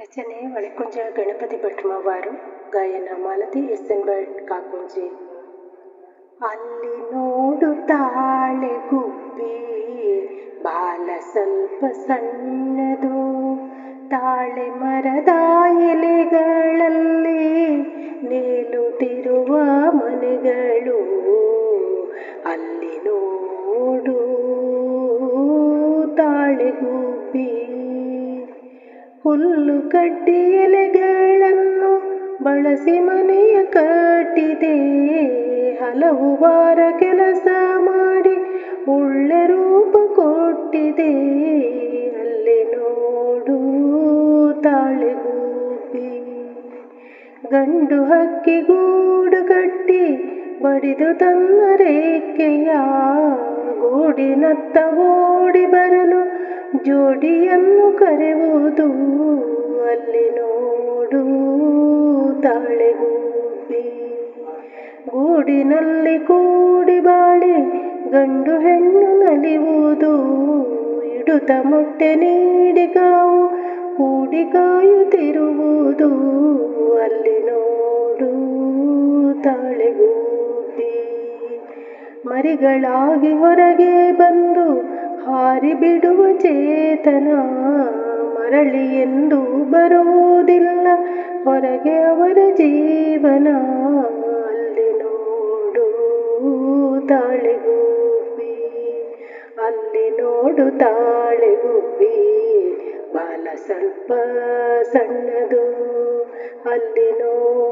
ರಚನೆ ಒಳಕುಂಜ ಗಣಪತಿ ಭಟ್ಮವಾರು ಗಾಯನ ಮಾಲತಿ ಎಸ್ ಎನ್ ಭಟ್ ಕಾಕುಂಜಿ. ಅಲ್ಲಿ ನೋಡು ತಾಳೆ ಗುಬ್ಬಿ ಬಾಲ ಸ್ವಲ್ಪ ಸಣ್ಣದು. ತಾಳೆ ಮರದ ಎಲೆಗಳಲ್ಲಿ ನೇಲುತ್ತಿರುವ ಮನೆಗಳು. ಅಲ್ಲಿ ನೋಡು ತಾಳೆ ಗುಬ್ಬಿ ಹುಲ್ಲು ಕಡ್ಡಿ ಎಲೆಗಳನ್ನು ಬಳಸಿ ಮನೆಯ ಕಟ್ಟಿದೆ. ಹಲವು ವಾರ ಕೆಲಸ ಮಾಡಿ ಒಳ್ಳೆ ರೂಪ ಕೊಟ್ಟಿದೆ. ಅಲ್ಲಿ ನೋಡು ತಾಳೆಗೂಪಿ ಗಂಡು ಹಕ್ಕಿ ಗೂಡು ಕಟ್ಟಿ ಬಡಿದು ತನ್ನ ರೇಖೆಯ ಗೂಡಿನತ್ತ ಓಡಿ ಬರಲು ಜೋಡಿಯನ್ನು ಕರೆವುದು, ಅಲ್ಲಿ ನೋಡು ತಾಳೆಗೂಬಿ ಗೂಡಿನಲ್ಲಿ ಕೂಡಿ ಬಾಳೆ, ಗಂಡು ಹೆಣ್ಣು ನಲಿವುದು. ಇಡುತ್ತ ಮೊಟ್ಟೆ ನೀಡಿ ಕಾವು, ಕೂಡಿ ಕಾಯುತ್ತಿರುವುದು. ಅಲ್ಲಿ ನೋಡು ತಾಳೆಗೂಬಿ ಮರಿಗಳಾಗಿ ಹೊರಗೆ ಬಂದು ಹಾರಿ ಬಿಡುವ ಚೇತನ ಮರಳಿ ಎಂದು ಬರುವುದಿಲ್ಲ ಹೊರಗೆ ಅವರ ಜೀವನ ಅಲ್ಲಿ ನೋಡು ತಾಳೆಗೂಬಿ ಅಲ್ಲಿ ನೋಡು ತಾಳೆಗುಬ್ಬಿ. ಬಾಲ ಸ್ವಲ್ಪ ಸಣ್ಣದು, ಅಲ್ಲಿ ನೋಡು